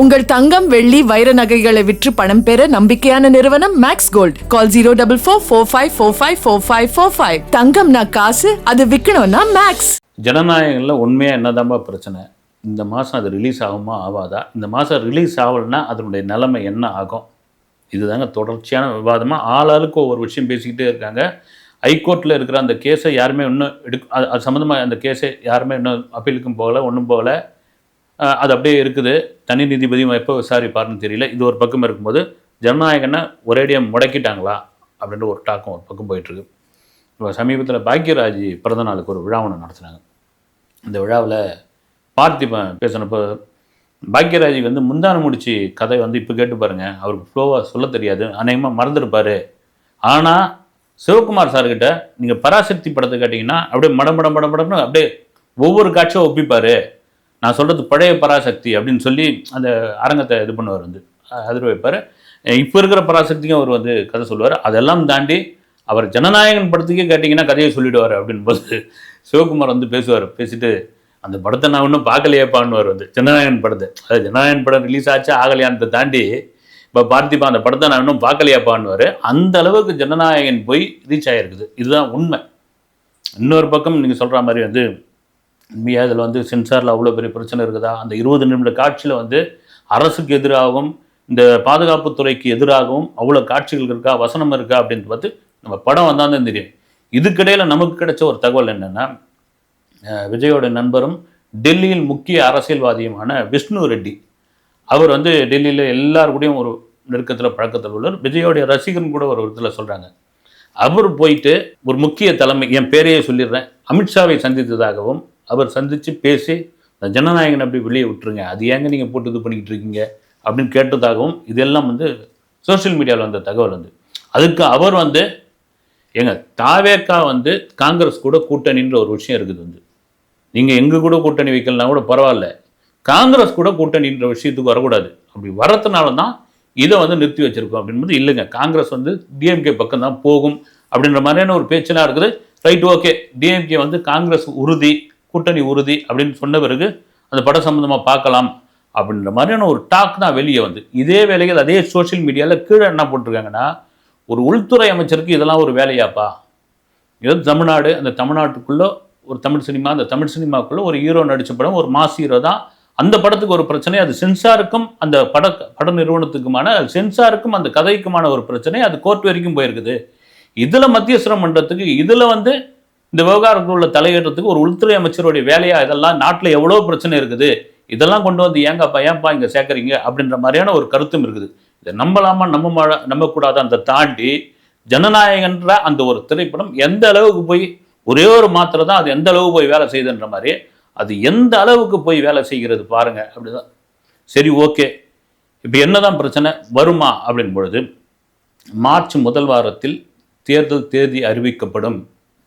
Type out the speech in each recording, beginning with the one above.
உங்கள் தங்கம் வெள்ளி வைர நகைகளை விற்று பணம் பெற நம்பிக்கையான நிறுவனம் Max Gold call zero double four four five four five four five four five தங்கம்னா காசு அது விற்கணும்னா மேக்ஸ் ஜனநாயகங்களில் உண்மையாக என்னதான்பா பிரச்சனை? இந்த மாதம் அது ரிலீஸ் ஆகுமா ஆகாதா? இந்த மாதம் ரிலீஸ் ஆகலைன்னா அதனுடைய நிலைமை என்ன ஆகும்? இதுதாங்க தொடர்ச்சியான விவாதமாக ஆளாளுக்கு ஒவ்வொரு விஷயம் பேசிக்கிட்டே இருக்காங்க. ஹைகோர்ட்டில் இருக்கிற அந்த கேஸை யாருமே இன்னும் எடுக் அது சம்மந்தமாக அந்த கேஸை யாருமே இன்னும் அப்பீலுக்கும் போகலை ஒன்றும் போகலை. அது அப்படியே இருக்குது. தனி நீதிபதியும் எப்போ விசாரிப்பார்னு தெரியல. இது ஒரு பக்கம் இருக்கும்போது ஜனநாயகனை ஒரேடியாக முடக்கிட்டாங்களா? அப்படின்ற ஒரு டாக்கம் ஒரு பக்கம் போயிட்டுருக்கு. இப்போ சமீபத்தில் பாக்யராஜ் பிறந்த நாளுக்கு ஒரு விழா ஒன்று நடத்தினாங்க. இந்த விழாவில் பார்த்திபன் பேசினப்போ பாக்யராஜுக்கு வந்து முந்தான முடிச்சு கதை வந்து இப்போ கேட்டு பாருங்கள் அவருக்கு ஃப்ளோவாக சொல்ல தெரியாது. அநேகமாக மறந்துருப்பார். ஆனால் சிவகுமார் சார்கிட்ட நீங்கள் பராசக்தி படத்தை கேட்டிங்கன்னா அப்படியே மடம் மடம் மடம் மடம்னு அப்படியே ஒவ்வொரு காட்சியும் ஒப்பிப்பார். நான் சொல்கிறது பழைய பராசக்தி அப்படின்னு சொல்லி அந்த அரங்கத்தை இது பண்ணுவார் வந்து அதிர வைப்பார். இப்போ இருக்கிற பராசக்திக்கும் அவர் வந்து கதை சொல்லுவார். அதெல்லாம் தாண்டி அவர் ஜனநாயகன் படத்துக்கே கேட்டிங்கன்னா கதையை சொல்லிடுவார் அப்படின்போது சிவகுமார் வந்து பேசுவார். பேசிட்டு அந்த படத்தை நான் ஒன்றும் பார்க்கலையேப்பான்னுவார் வந்து ஜனநாயகன் படத்தை. அது ஜனநாயகன் படம் ரிலீஸ் ஆச்சு ஆகலையான்றதை தாண்டி இப்போ பார்த்திபா அந்த படத்தை நான் இன்னும் பார்க்கலையாப்பான்னுவார். அந்த அளவுக்கு ஜனநாயகன் போய் ரீச் ஆகிருக்குது இதுதான் உண்மை. இன்னொரு பக்கம் நீங்கள் சொல்கிற மாதிரி வந்து உண்மையாக இதில் வந்து சென்சாரில் அவ்வளோ பெரிய பிரச்சனை இருக்குதா? அந்த இருபது நிமிட காட்சியில் வந்து அரசுக்கு எதிராகவும் இந்த பாதுகாப்புத்துறைக்கு எதிராகவும் அவ்வளோ காட்சிகள் இருக்கா? வசனம் இருக்கா? அப்படின்னு பார்த்து நம்ம படம் வந்தால் தான் தெரியும். இதுக்கிடையில் நமக்கு கிடைச்ச ஒரு தகவல் என்னென்னா விஜயோட நண்பரும் டெல்லியில் முக்கிய அரசியல்வாதியுமான விஷ்ணு ரெட்டி. அவர் வந்து டெல்லியில் எல்லார் கூடயும் ஒரு நெருக்கத்தில் பழக்கத்தில் உள்ளவர். விஜயோடைய ரசிகன் கூட ஒரு விதத்தில் சொல்கிறாங்க அவர் போயிட்டு ஒரு முக்கிய தலைமை என் பேரையே சொல்லிடுறேன். அமித்ஷாவை சந்தித்ததாகவும் அவர் சந்தித்து பேசி இந்த ஜனநாயகன் அப்படி வெளியே விட்டுருங்க. அது ஏங்க நீங்கள் போட்டு இது பண்ணிக்கிட்டு இருக்கீங்க? அப்படின்னு கேட்டதாகவும் இதெல்லாம் வந்து சோஷியல் மீடியாவில் வந்த தகவல் வந்து. அதுக்கு அவர் வந்து ஏங்க தாவேக்கா வந்து காங்கிரஸ் கூட கூட்டணின்ற ஒரு விஷயம் இருக்குது வந்து. நீங்கள் எங்கள் கூட கூட்டணி வைக்கலனா கூட பரவாயில்ல. காங்கிரஸ் கூட கூட்டணின்ற விஷயத்துக்கு வரக்கூடாது. அப்படி வரதுனால தான் இதை வந்து நிறுத்தி வச்சிருக்கோம். அப்படின்பது இல்லைங்க. காங்கிரஸ் வந்து டிஎம்கே பக்கம் தான் போகும் அப்படின்ற மாதிரியான ஒரு பேச்செல்லாம் இருக்குது. Right okay. டிஎம்கே வந்து காங்கிரஸ் உறுதி. கூட்டணி உறுதி அப்படின்னு சொன்ன பிறகு அந்த படம் சம்மந்தமாக பார்க்கலாம் அப்படின்ற மாதிரியான ஒரு டாக் தான் வெளியே வந்து. இதே வேலைகள் அதே சோஷியல் மீடியாவில் கீழே என்ன போட்டிருக்காங்கன்னா ஒரு உள்துறை அமைச்சருக்கு இதெல்லாம் ஒரு வேலையாப்பா. இது தமிழ்நாடு அந்த தமிழ்நாட்டுக்குள்ளே ஒரு தமிழ் சினிமா அந்த தமிழ் சினிமாக்குள்ளே ஒரு ஹீரோ நடித்த படம் ஒரு மாஸ் ஹீரோ தான். அந்த படத்துக்கு ஒரு பிரச்சனை அது சென்சாருக்கும் அந்த பட பட நிறுவனத்துக்குமான சென்சாருக்கும் அந்த கதைக்குமான ஒரு பிரச்சனை அது கோர்ட் வரைக்கும் போயிருக்குது. இதில் மத்தியஸ்தரம் பண்ணுறதுக்கு இதில் வந்து இந்த விவகாரத்தில் உள்ள தலையிடுறதுக்கு ஒரு உள்துறை அமைச்சருடைய வேலையா இதெல்லாம் நாட்டில் எவ்வளோ பிரச்சனை இருக்குது? இதெல்லாம் கொண்டு வந்து ஏங்கப்பா ஏன்ப்பா இங்கே சேர்க்குறீங்க அப்படின்ற மாதிரியான ஒரு கருத்தும் இருக்குது. இதை நம்பலாமா நம்ப நம்பக்கூடாது? அந்த தாண்டி ஜனநாயகன்ற அந்த ஒரு திரைப்படம் எந்த அளவுக்கு போய் ஒரே ஒரு மாத்திரை தான் அது எந்த அளவு போய் வேலை செய்யுதுன்ற மாதிரி அது எந்த அளவுக்கு போய் வேலை செய்கிறது பாருங்க அப்படிதான். சரி ஓகே. இப்போ என்னதான் பிரச்சனை? வருமா? அப்படின் பொழுது மார்ச் முதல் வாரத்தில் தேர்தல் தேதி அறிவிக்கப்படும்.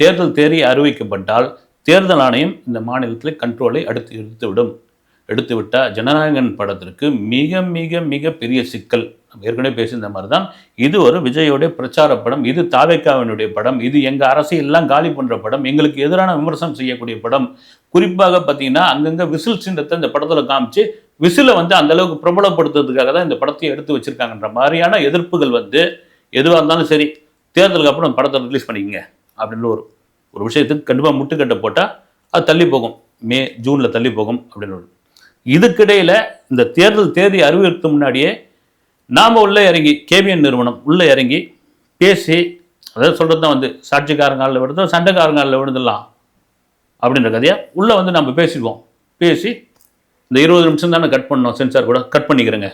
தேர்தல் தேதி அறிவிக்கப்பட்டால் தேர்தல் ஆணையம் இந்த மாநிலத்தில் கண்ட்ரோலை அடுத்து எடுத்துவிடும். எடுத்து விட்டால் ஜனநாயகன் படத்திற்கு மிக மிக மிக பெரிய சிக்கல். நம்ம ஏற்கனவே பேசியிருந்த மாதிரி தான் இது ஒரு விஜயோடைய பிரச்சார படம் இது தாவேக்காவினுடைய படம் இது எங்கள் அரசியல்லாம் காலி பண்ணுற படம் எங்களுக்கு எதிரான விமர்சனம் செய்யக்கூடிய படம். குறிப்பாக பார்த்தீங்கன்னா அங்கங்கே விசில் சின்னத்தை இந்த படத்தில் காமிச்சு விசிலை வந்து அந்த அளவுக்கு பிரபலப்படுத்துறதுக்காக தான் இந்த படத்தை எடுத்து வச்சிருக்காங்கன்ற மாதிரியான எதிர்ப்புகள் வந்து எதுவாக இருந்தாலும் சரி தேர்தலுக்கு அப்புறம் படத்தை ரிலீஸ் பண்ணிக்கங்க. அப்படின்ற ஒரு ஒரு விஷயத்துக்கு கண்டிப்பாக முட்டுக்கட்டை போட்டால் அது தள்ளி போகும். மே ஜூனில் தள்ளி போகும் அப்படின்னு ஒரு. இதுக்கிடையில் இந்த தேர்தல் தேதி அறிவிக்கிறதுக்கு முன்னாடியே நாம் உள்ளே இறங்கி கேபிஎன் நிறுவனம் உள்ளே இறங்கி பேசி அதாவது சொல்கிறது தான் வந்து சாட்சிக்காரங்களில் விடுதோ சண்டைக்காரங்காலில் விடுதலாம் அப்படின்ற கதையை உள்ளே வந்து நம்ம பேசிக்குவோம் பேசி இந்த இருபது நிமிஷம் தானே கட் பண்ணோம் சென்சார் கூட கட் பண்ணிக்கிறேங்க.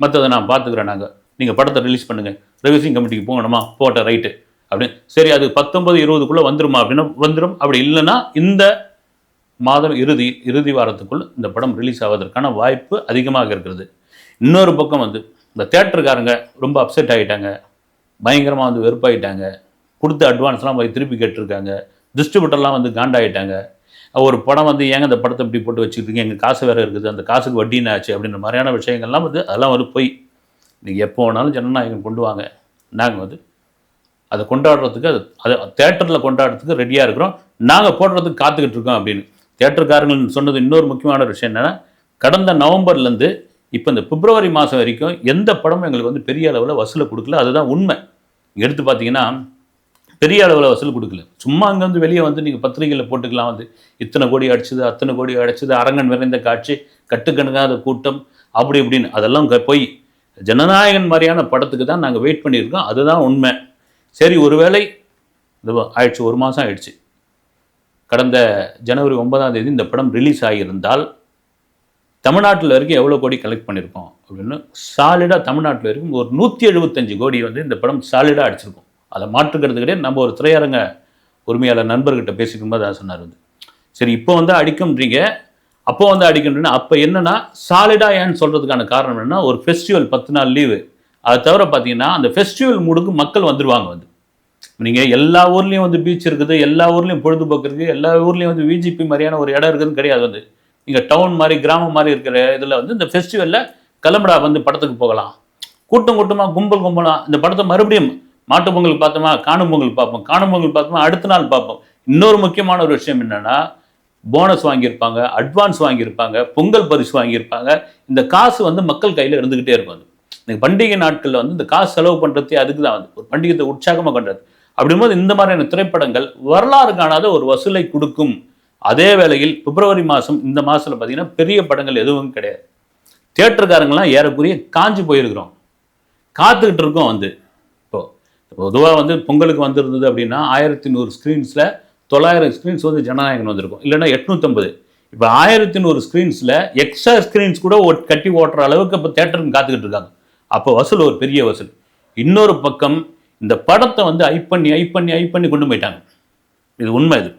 மற்றதை நான் பார்த்துக்கிறேன் நாங்கள் நீங்கள் படத்தை ரிலீஸ் பண்ணுங்கள் ரிவியூசிங் கமிட்டிக்கு போகணுமா? போட்ட ரைட்டு அப்படின்னு சரி அது பத்தொன்பது இருபதுக்குள்ளே வந்துருமா அப்படின்னா வந்துடும் அப்படி இல்லைன்னா இந்த மாதம் இறுதி இறுதி வாரத்துக்குள் இந்த படம் ரிலீஸ் ஆவதற்கான வாய்ப்பு அதிகமாக இருக்கிறது. இன்னொரு பக்கம் வந்து இந்த தேட்டருக்காரங்க ரொம்ப அப்செட் ஆகிட்டாங்க பயங்கரமாக வந்து வெறுப்பாயிட்டாங்க. கொடுத்த அட்வான்ஸ்லாம் போய் திருப்பி கேட்டிருக்காங்க. டிஸ்ட்ரிபியூட்டர்லாம் வந்து காண்டாயிட்டாங்க. ஒரு படம் வந்து ஏங்க அந்த படத்தை இப்படி போட்டு வச்சுருக்கீங்க எங்கள் காசு வேறு இருக்குது. அந்த காசுக்கு வட்டி என்ன ஆச்சு. அப்படின்ற மாதிரியான விஷயங்கள்லாம் வந்து அதெல்லாம் வந்து போய் நீங்கள் எப்போ வேணாலும் ஜனநாயகம் கொண்டு வாங்க. நாங்கள் வந்து அதை கொண்டாடுறதுக்கு அது அதை தேட்டரில் கொண்டாடுறதுக்கு ரெடியாக இருக்கிறோம். நாங்கள் போடுறதுக்கு காத்துக்கிட்டு இருக்கோம் அப்படின்னு. தேட்டருக்காரங்கள் சொன்னது இன்னொரு முக்கியமான விஷயம் என்னென்னா கடந்த நவம்பர்லேருந்து இப்போ இந்த பிப்ரவரி மாதம் வரைக்கும் எந்த படமும் எங்களுக்கு வந்து பெரிய அளவில் வசூலை கொடுக்கல. அதுதான் உண்மை. எடுத்து பார்த்தீங்கன்னா பெரிய அளவில் வசூல் கொடுக்கல. சும்மா அங்கே வந்து வெளியே வந்து நீங்கள் பத்திரிகையில் போட்டுக்கலாம் வந்து. இத்தனை கோடி அடிச்சது அத்தனை கோடி அடிச்சது அரங்கன் நிறைந்த காட்சி கட்டுக்கணுங்காத கூட்டம் அப்படி இப்படின்னு. அதெல்லாம் க- ஜனநாயகன் மாதிரியான படத்துக்கு தான் நாங்கள் வெயிட் பண்ணியிருக்கோம். அதுதான் உண்மை. சரி ஒருவேளை இது ஆயிடுச்சு ஒரு மாதம் ஆயிடுச்சு. கடந்த ஜனவரி ஒன்பதாம் தேதி இந்த படம் ரிலீஸ் ஆகியிருந்தால் தமிழ்நாட்டில் வரைக்கும் எவ்வளோ கோடி கலெக்ட் பண்ணியிருக்கோம் அப்படின்னு சாலிடாக தமிழ்நாட்டில் வரைக்கும் ஒரு நூற்றி எழுபத்தஞ்சு கோடி வந்து இந்த படம் சாலிடாக அடிச்சிருக்கோம். அதை மாற்றுக்கிறது கிடையாது. நம்ம ஒரு திரையரங்க உரிமையாளர் நண்பர்கிட்ட பேசிக்கும் போது அதை சொன்னார் வந்து. சரி இப்போ வந்து அடிக்கும்ன்றீங்க. அப்போ வந்து அடிக்கணும்னா அப்போ என்னன்னா சாலிடாக ஏன்னு சொல்கிறதுக்கான காரணம் என்னென்னா ஒரு ஃபெஸ்டிவல் பத்து நாள் லீவு அதை தவிர பார்த்தீங்கன்னா அந்த ஃபெஸ்டிவல் மூடுக்கு மக்கள் வந்துடுவாங்க வந்து. நீங்கள் எல்லா ஊர்லேயும் வந்து பீச் இருக்குது எல்லா ஊர்லேயும் பொழுதுபோக்கு இருக்குது எல்லா ஊர்லேயும் வந்து விஜிபி மாதிரியான ஒரு இடம் இருக்குதுன்னு கிடையாது வந்து. நீங்கள் டவுன் மாதிரி கிராமம் மாதிரி இருக்கிற இதில் வந்து இந்த ஃபெஸ்டிவலில் கிளம்புடா வந்து படத்துக்கு போகலாம். கூட்டம் கூட்டமாக கும்பல் கும்பலாம் இந்த படத்தை மறுபடியும் மாட்டு பொங்கல் பார்த்தோமா காணும் பொங்கல் பார்ப்போம் காணும் பொங்கல் பார்த்தோமா அடுத்த நாள் பார்ப்போம். இன்னொரு முக்கியமான ஒரு விஷயம் என்னென்னா போனஸ் வாங்கியிருப்பாங்க அட்வான்ஸ் வாங்கியிருப்பாங்க பொங்கல் பரிசு வாங்கியிருப்பாங்க. இந்த காசு வந்து மக்கள் கையில் இருந்துக்கிட்டே இருக்கும் அது. இந்த பண்டிகை நாட்களில் வந்து இந்த காசு செலவு பண்ணுறதே அதுக்கு தான் வந்து. ஒரு பண்டிகத்தை உற்சாகமாக பண்ணுறது அப்படிங்கும்போது இந்த மாதிரியான திரைப்படங்கள் வரலாறு காணாத ஒரு வசூலை கொடுக்கும். அதே வேளையில் பிப்ரவரி மாதம் இந்த மாதத்தில் பார்த்தீங்கன்னா பெரிய படங்கள் எதுவும் கிடையாது. தியேட்டருக்காரங்களாம் ஏறக்குறைய காஞ்சு போயிருக்கிறோம். காத்துக்கிட்டு இருக்கோம் வந்து. இப்போது பொதுவாக வந்து பொங்கலுக்கு வந்திருந்தது அப்படின்னா ஆயிரத்தி நூறு ஸ்க்ரீன்ஸில் தொள்ளாயிரம் ஸ்க்ரீன்ஸ் வந்து ஜனநாயகன் வந்திருக்கும். இல்லைன்னா எட்நூற்றம்பது இப்போ ஆயிரத்தி நூறு ஸ்க்ரீன்ஸில் எக்ஸ்ட்ரா ஸ்க்ரீன்ஸ் கூட ஓட்- கட்டி ஓட்டுற அளவுக்கு இப்போ தேட்டருக்கு காத்துக்கிட்டு இருக்காங்க. அப்போ வசூல் ஒரு பெரிய வசூல். இன்னொரு பக்கம் இந்த படத்தை வந்து ஐ பண்ணி ஐ பண்ணி ஐ பண்ணி கொண்டு போயிட்டாங்க. இது உண்மை இது.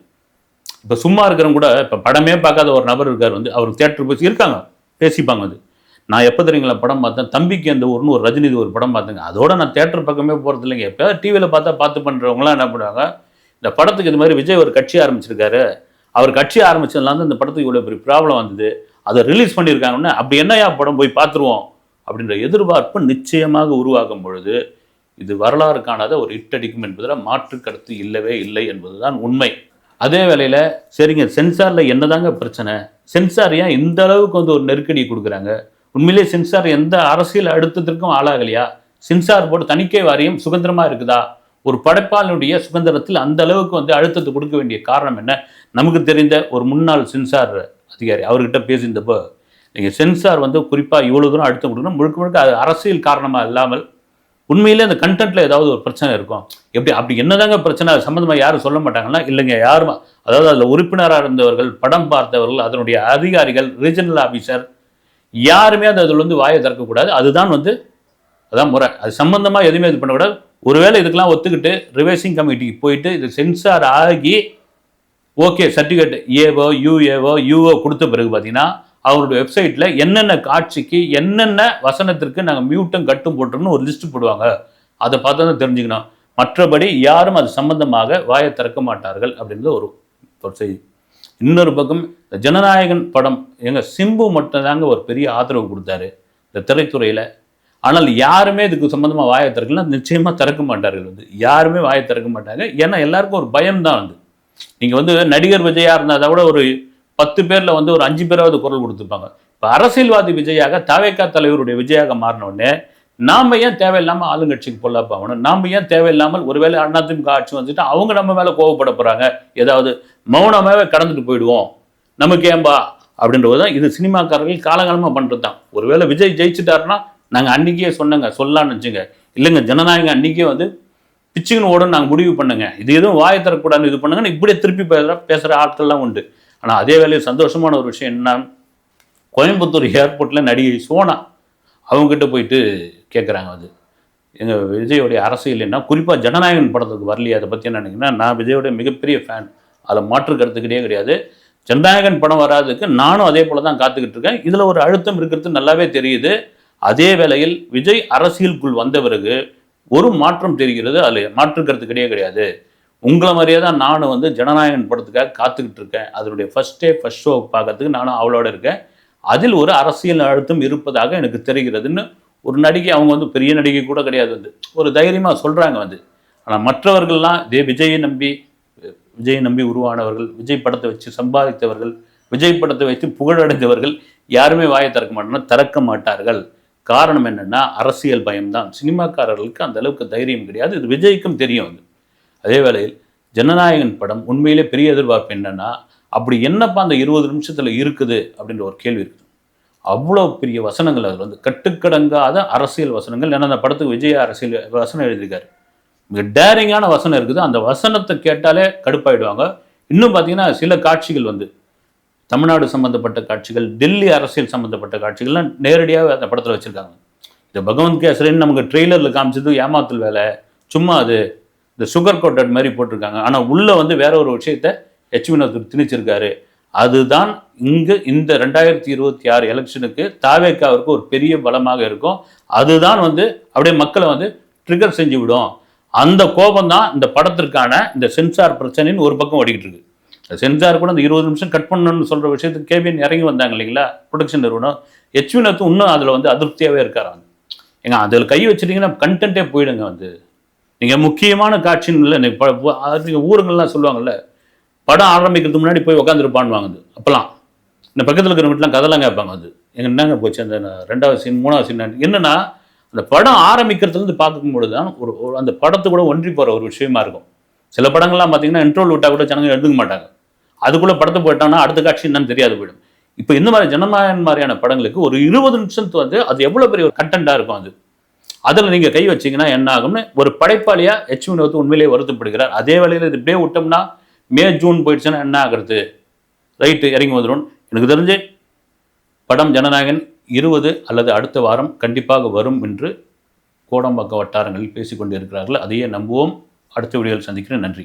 இப்போ சும்மா இருக்கிறவங்க கூட இப்போ படமே பார்க்காத ஒரு நபர் இருக்கார் வந்து அவர் தேட்டர் போய் இருக்காங்க பேசிப்பாங்க அது. நான் எப்போ தெரியுங்களா படம் பார்த்தேன்? தம்பிக்கு அந்த ஒன்று ஒரு ரஜினி ஒரு படம் பார்த்தேங்க. அதோட நான் தேட்டர் பக்கமே போகிறது இல்லைங்க. எப்போ டிவியில் பார்த்தா பார்த்து பண்ணுறவங்களாம் என்ன பண்ணுவாங்க? இந்த படத்துக்கு இது மாதிரி விஜய் ஒரு கட்சி ஆரம்பிச்சிருக்காரு. அவர் கட்சி ஆரம்பிச்சதுனால இந்த படத்துக்கு இவ்வளோ பெரிய ப்ராப்ளம் வந்தது. அதை ரிலீஸ் பண்ணியிருக்காங்கன்னா அப்படி என்னையா படம் போய் பார்த்துருவோம்? அப்படின்ற எதிர்பார்ப்பு நிச்சயமாக உருவாகும் பொழுது இது வரலாறு காணாத ஒரு இட்டடிக்கும் என்பதில் மாற்று கருத்து இல்லவே இல்லை என்பதுதான் உண்மை. அதே வேளையில் சரிங்க சென்சாரில் என்னதாங்க பிரச்சனை? சென்சார் ஏன் இந்த அளவுக்கு வந்து ஒரு நெருக்கடி கொடுக்குறாங்க? உண்மையிலேயே சென்சார் எந்த அரசியல் அழுத்தத்திற்கும் ஆளாகலையா? சென்சார் போர்டு தணிக்கை வாரியம் சுதந்திரமாக இருக்குதா? ஒரு படைப்பாளனுடைய சுதந்திரத்தில் அந்த அளவுக்கு வந்து அழுத்தத்தை கொடுக்க வேண்டிய காரணம் என்ன? நமக்கு தெரிந்த ஒரு முன்னாள் சென்சார் அதிகாரி அவர்கிட்ட பேசியிருந்தப்போ நீங்கள் சென்சார் வந்து குறிப்பாக இவ்வளோ தூரம் அழுத்தம் கொடுக்கணும். முழுக்க முழுக்க அது அரசியல் காரணமாக இல்லாமல் உண்மையிலே அந்த கண்டென்ட்டில் ஏதாவது ஒரு பிரச்சனை இருக்கும். எப்படி அப்படி என்னதாங்க பிரச்சனை? அது சம்மந்தமாக யாரும் சொல்ல மாட்டாங்கன்னா இல்லைங்க யாரும்? அதாவது அதில் உறுப்பினராக இருந்தவர்கள் படம் பார்த்தவர்கள் அதனுடைய அதிகாரிகள் ரீஜனல் ஆஃபீஸர் யாருமே அந்த அதில் வந்து வாயை திறக்கக்கூடாது. அதுதான் வந்து அதான் முறை. அது சம்மந்தமாக எதுவுமே இது பண்ணக்கூடாது. ஒருவேளை இதுக்கெல்லாம் ஒத்துக்கிட்டு ரிவைசிங் கமிட்டிக்கு போயிட்டு இது சென்சார் ஆகி ஓகே சர்டிஃபிகேட் ஏவோ யூஏவோ யூஓ கொடுத்த பிறகு பார்த்தீங்கன்னா அவங்களுடைய வெப்சைட்டில் என்னென்ன காட்சிக்கு என்னென்ன வசனத்திற்கு நாங்கள் மியூட்டும் கட்டும் போட்டோம்னு ஒரு லிஸ்ட் போடுவாங்க. அதை பார்த்து தான் தெரிஞ்சுக்கணும். மற்றபடி யாரும் அது சம்பந்தமாக வாயை திறக்க மாட்டார்கள் அப்படின்றது ஒரு ஒரு செய்தி. இன்னொரு பக்கம் இந்த ஜனநாயகன் படம் எங்கள் சிம்பு மட்டும்தாங்க ஒரு பெரிய ஆதரவு கொடுத்தாரு இந்த திரைத்துறையில். ஆனால் யாருமே இதுக்கு சம்மந்தமாக வாயை திறக்கலாம் நிச்சயமாக திறக்க மாட்டார்கள் வந்து. யாருமே வாயை திறக்க மாட்டாங்க. ஏன்னா எல்லாருக்கும் ஒரு பயம்தான் வந்து. நீங்கள் வந்து நடிகர் விஜயாக இருந்தால் கூட ஒரு பத்து பேரில் வந்து ஒரு அஞ்சு பேராவது குரல் கொடுத்துருப்பாங்க. இப்போ அரசியல்வாதி விஜயாக தாவேக்கா தலைவருடைய விஜயாக மாறினோடனே நாம் ஏன் தேவையில்லாமல் ஆளுங்கட்சிக்கு பொல்லாப்ப ஆகணும்? நாம் ஏன் தேவையில்லாமல் ஒருவேளை அதிமுக ஆட்சி வந்துட்டு அவங்க நம்ம மேலே கோவப்பட போகிறாங்க ஏதாவது மௌனமாகவே கடந்துட்டு போயிடுவோம். நமக்கு ஏன்பா? அப்படின்றது தான் இது சினிமாக்காரர்கள் காலகாலமாக பண்ணுறது தான் ஒருவேளை விஜய் ஜெயிச்சுட்டாருன்னா நாங்கள் அன்றைக்கே சொன்னங்க சொல்லலாம்னு வச்சுங்க. இல்லைங்க ஜனநாயகம் அன்றைக்கே வந்து பிச்சுக்குன்னு ஓடும் நாங்கள் முடிவு பண்ணுங்க. இது எதுவும் வாயை தரக்கூடாதுன்னு இது பண்ணுங்கன்னு இப்படியே திருப்பி பேசுகிற பேசுகிற ஆட்கள்லாம் உண்டு. ஆனால் அதே வேலையில் சந்தோஷமான ஒரு விஷயம் என்ன கோயம்புத்தூர் ஏர்போர்ட்டில் நடிகை சோனா அவங்ககிட்ட போயிட்டு கேட்குறாங்க அது. எங்கள் விஜயோடைய அரசியல் என்ன குறிப்பாக ஜனநாயகன் படத்துக்கு வரலையே அதை பற்றி என்ன நினைக்கிறேன்னா நான் விஜயோடைய மிகப்பெரிய ஃபேன் அதில் மாற்று கருத்துக்கிட்டே கிடையாது. ஜனநாயகன் படம் வராதுக்கு நானும் அதே போல தான் காத்துக்கிட்டு இருக்கேன். இதில் ஒரு அழுத்தம் இருக்கிறது நல்லாவே தெரியுது. அதே வேளையில் விஜய் அரசியலுக்குள் வந்த பிறகு ஒரு மாற்றம் தெரிகிறது. அதில் மாற்று கருத்து கிடையாது. உங்களை மாதிரியே தான் நானும் வந்து ஜனநாயகன் படத்துக்காக காத்துக்கிட்டு இருக்கேன். அதனுடைய ஃபர்ஸ்ட் டே ஷோ பார்க்கறதுக்கு நானும் அவளோட இருக்கேன். அதில் ஒரு அரசியல் அழுத்தம் இருப்பதாக எனக்கு தெரிகிறதுன்னு ஒரு நடிகை அவங்க வந்து பெரிய நடிகை கூட கிடையாது வந்து. ஒரு தைரியமாக சொல்கிறாங்க வந்து. ஆனால் மற்றவர்கள்லாம் இதே விஜயை நம்பி விஜயை நம்பி உருவானவர்கள் விஜய் படத்தை வச்சு சம்பாதித்தவர்கள் விஜய் படத்தை வைத்து புகழடைந்தவர்கள் யாருமே வாயை திறக்க மாட்டோம்னா திறக்க மாட்டார்கள். காரணம் என்னென்னா அரசியல் பயம்தான் சினிமாக்காரர்களுக்கு அந்த அளவுக்கு தைரியம் கிடையாது. இது விஜய்க்கும் தெரியும் வந்து. அதே வேளையில் ஜனநாயகன் படம் உண்மையிலே பெரிய எதிர்பார்ப்பு என்னன்னா அப்படி என்னப்பா அந்த இருபது நிமிஷத்தில் இருக்குது அப்படின்ற ஒரு கேள்வி இருக்குது. அவ்வளோ பெரிய வசனங்கள் அதில் வந்து கட்டுக்கடங்காத அரசியல் வசனங்கள். ஏன்னா அந்த படத்துக்கு விஜய் அரசியல் வசனம் எழுதியிருக்காரு. மிக டேரிங்கான வசனம் இருக்குது. அந்த வசனத்தை கேட்டாலே கடுப்பாயிடுவாங்க. இன்னும் பார்த்தீங்கன்னா சில காட்சிகள் வந்து தமிழ்நாடு சம்மந்தப்பட்ட காட்சிகள் டெல்லி அரசியல் சம்மந்தப்பட்ட காட்சிகள்லாம் நேரடியாக அந்த படத்தில் வச்சுருக்காங்க. இந்த பகவந்த் கேசரின்னு நமக்கு ட்ரெய்லரில் காமிச்சது ஏமாத்தல் வேலை சும்மா அது இந்த சுகர் கோட்டட் மாதிரி போட்டிருக்காங்க. ஆனால் உள்ளே வந்து வேற ஒரு விஷயத்தை எச் வினோத் திணிச்சிருக்காரு. அதுதான் இங்கு இந்த ரெண்டாயிரத்தி இருபத்தி ஆறு எலெக்ஷனுக்கு தாவேக்காவிற்கு ஒரு பெரிய பலமாக இருக்கும். அதுதான் வந்து அப்படியே மக்களை வந்து ட்ரிகர் செஞ்சு விடும். அந்த கோபம் தான் இந்த படத்திற்கான இந்த சென்சார் பிரச்சனைன்னு ஒரு பக்கம் ஓடிக்கிட்டு இருக்கு. இந்த சென்சார் கூட அந்த இருபது நிமிஷம் கட் பண்ணணும்னு சொல்ற விஷயத்துக்கு கேபிஎன் இறங்கி வந்தாங்க இல்லைங்களா? ப்ரொடக்ஷன் நிறுவனம். எச் வினோத் இன்னும் அதில் வந்து அதிருப்தியாகவே இருக்காராங்க ஏங்க அதில் கை வச்சுட்டிங்கன்னா கண்டென்ட்டே போயிடுங்க வந்து. நீங்கள் முக்கியமான காட்சின்னு இல்லை நீங்கள் ஊருங்கள்லாம் சொல்லுவாங்கல்ல படம் ஆரம்பிக்கிறதுக்கு முன்னாடி போய் உட்காந்துருப்பான்னு அது அப்போல்லாம் இந்த பக்கத்தில் இருக்கிற வீட்டுலாம் கதெல்லாம் கேட்பாங்க அது. எங்க என்னங்க போச்சு அந்த ரெண்டாவது சீன் மூணாவது சீன் என்னென்னா அந்த படம் ஆரம்பிக்கிறதுலேருந்து பார்க்கும்பொழுது தான் ஒரு அந்த படத்து கூட ஒன்றி போகிற ஒரு விஷயமா இருக்கும். சில படங்கள்லாம் பார்த்தீங்கன்னா இன்ட்ரோல் விட்டால் கூட ஜனங்க எடுத்துக்க மாட்டாங்க. அதுக்குள்ளே படத்தை போயிட்டாங்கன்னா அடுத்த காட்சி என்னன்னு தெரியாது போயிடும். இப்போ இந்த மாதிரி ஜனநாயகன் மாதிரியான படங்களுக்கு ஒரு இருபது நிமிஷத்து வந்து அது எவ்வளோ பெரிய ஒரு கண்டென்ட்டாக இருக்கும் அது. அதில் நீங்கள் கை வச்சிங்கன்னா என்ன ஆகும்னு ஒரு படைப்பாளியாக எச் வினோத் உண்மையிலேயே வருத்தப்படுகிறார். அதே வேளையில் இது இப்படியே விட்டோம்னா மே ஜூன் போயிடுச்சுன்னா என்ன ஆகிறது? ரைட்டு இறங்கி வந்துடும் எனக்கு தெரிஞ்சு படம் ஜனநாயகன் இருபது அல்லது அடுத்த வாரம் கண்டிப்பாக வரும் என்று கோடம்பாக்கம் வட்டாரங்களில் பேசிக்கொண்டு இருக்கிறார்கள் அதையே நம்புவோம். அடுத்த வீடியோவில் சந்திக்கிறேன். நன்றி.